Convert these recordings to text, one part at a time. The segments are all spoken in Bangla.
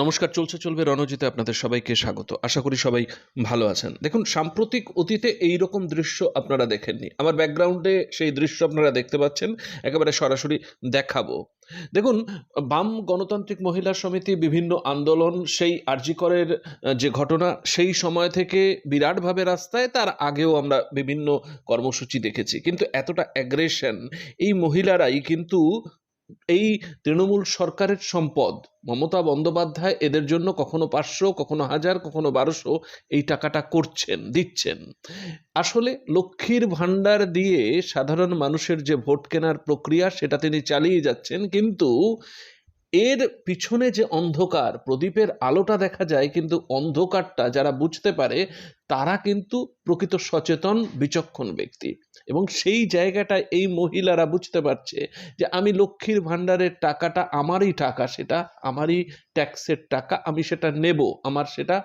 নমস্কার, চলছে, চলবে রণজিতে আপনাদের সবাইকে স্বাগত। আশা করি সবাই ভালো আছেন। দেখুন, সাম্প্রতিক অতীতে এই রকম দৃশ্য আপনারা দেখেননি। আমার ব্যাকগ্রাউন্ডে সেই দৃশ্য আপনারা দেখতে পাচ্ছেন, একেবারে সরাসরি দেখাবো। দেখুন, বাম গণতান্ত্রিক মহিলা সমিতি বিভিন্ন আন্দোলন, সেই আরজিকরের যে ঘটনা, সেই সময় থেকে বিরাটভাবে রাস্তায়, তার আগেও আমরা বিভিন্ন কর্মসূচি দেখেছি। কিন্তু এতটা অ্যাগ্রেশন এই মহিলারাই কিন্তু এই তৃণমূল সরকারের সম্পদ, মমতা বন্দ্যোপাধ্যায় এদের জন্য কখনো পাঁচশো, কখনো হাজার, কখনো বারোশো এই টাকাটা করছেন, দিচ্ছেন। আসলে লক্ষ্মীর ভাণ্ডার দিয়ে সাধারণ মানুষের যে ভোট কেনার প্রক্রিয়া সেটা তিনি চালিয়ে যাচ্ছেন, কিন্তু এর পিছনে যে অন্ধকার, প্রদীপের আলোটা দেখা যায়, কিন্তু অন্ধকারটা যারা বুঝতে পারে তারা কিন্তু প্রকৃত সচেতন, বিচক্ষণ ব্যক্তি। এবং সেই জায়গাটা এই মহিলারা বুঝতে পারছে যে আমি লক্ষ্মীর ভাণ্ডারের টাকাটা আমারই টাকা, সেটা আমারই ট্যাক্সের টাকা, আমি সেটা নেব, আমার সেটা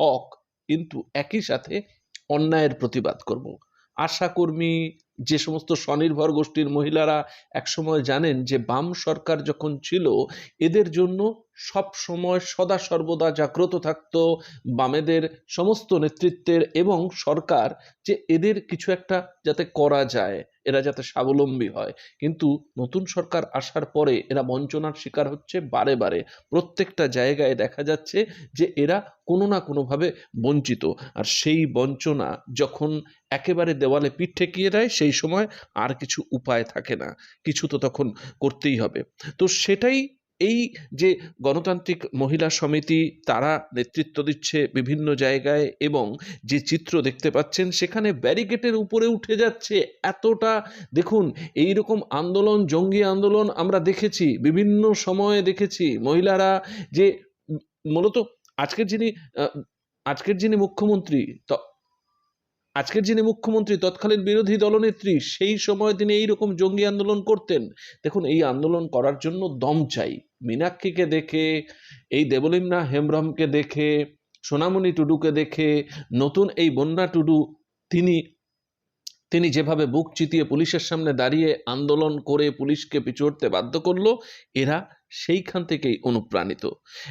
হক। কিন্তু একই সাথে অন্যায়ের প্রতিবাদ করব। আশাকর্মী যে সমস্ত স্বনির্ভর গোষ্ঠীর মহিলারা একসময় জানেন যে বাম সরকার যখন ছিল, এদের জন্য সব সময় সদা সর্বদা জাগ্রত থাকতো বামেদের সমস্ত নেতৃত্বের এবং সরকার যে এদের কিছু একটা যাতে করা যায়। এরা যাতে স্বাবলম্বী হয়। কিন্তু নতুন সরকার আসার পরে এরা বঞ্চনার শিকার হচ্ছে বারে বারে। প্রত্যেকটা জায়গায় দেখা যাচ্ছে যে এরা কোনো না কোনোভাবে বঞ্চিত। আর সেই বঞ্চনা যখন একেবারে দেওয়ালে পিঠ ঠেকিয়ে দেয়, সেই সময় আর কিছু উপায় থাকে না। কিছু তো তখন করতেই হবে। তো সেটাই এই যে গণতান্ত্রিক মহিলা সমিতি, তারা নেতৃত্ব দিচ্ছে বিভিন্ন জায়গায় এবং যে চিত্র দেখতে পাচ্ছেন, সেখানে ব্যারিকেটের উপরে উঠে যাচ্ছে এতটা। দেখুন এই রকম আন্দোলন, জঙ্গি আন্দোলন আমরা দেখেছি, বিভিন্ন সময়ে দেখেছি। মহিলারা যে, মূলত আজকের যিনি আজকের যিনি মুখ্যমন্ত্রী আজকের যিনি মুখ্যমন্ত্রী, তৎকালীন বিরোধী দলনেত্রী, সেই সময় তিনি এই রকম জঙ্গি আন্দোলন করতেন। দেখুন, এই আন্দোলন করার জন্য দম চাই। মীনাক্ষীকে দেখে, এই দেবলিনা হেমব্রমকে দেখে, সোনামণি টুডুকে দেখে, নতুন এই বন্যা টুডু, তিনি তিনি যেভাবে বুক চিতিয়ে পুলিশের সামনে দাঁড়িয়ে আন্দোলন করে পুলিশকে পিছুড়তে বাধ্য করল, এরা সেইখান থেকেই অনুপ্রাণিত।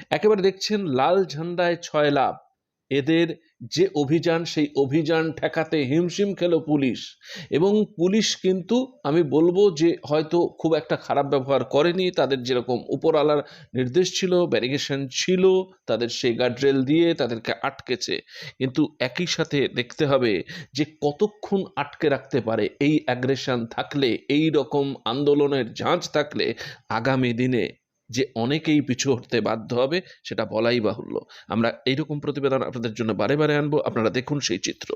একেবারে দেখছেন, লাল ঝান্ডায় ছয় লাভ এদের যে অভিযান, সেই অভিযান ঠেকাতে হিমশিম খেলো পুলিশ। এবং পুলিশ কিন্তু আমি বলব যে হয়তো খুব একটা খারাপ ব্যবহার করেনি। তাদের যেরকম উপরওয়ালার নির্দেশ ছিল ব্যারিগেশন ছিল, তাদের সেই গার্ডরেল দিয়ে তাদেরকে আটকেছে। কিন্তু একই সাথে দেখতে হবে যে কতক্ষণ আটকে রাখতে পারে এই অ্যাগ্রেশন থাকলে, এই রকম আন্দোলনের ঝাঁঝ থাকলে আগামী দিনে। যে অনেকেই পিছু হতে বাধ্য হবে, সেটা বলাই বাহুল্য। আমরা এইরকম প্রতিবেদন আপনাদের জন্য বারে বারে আনব, আপনারা দেখুন সেই চিত্র।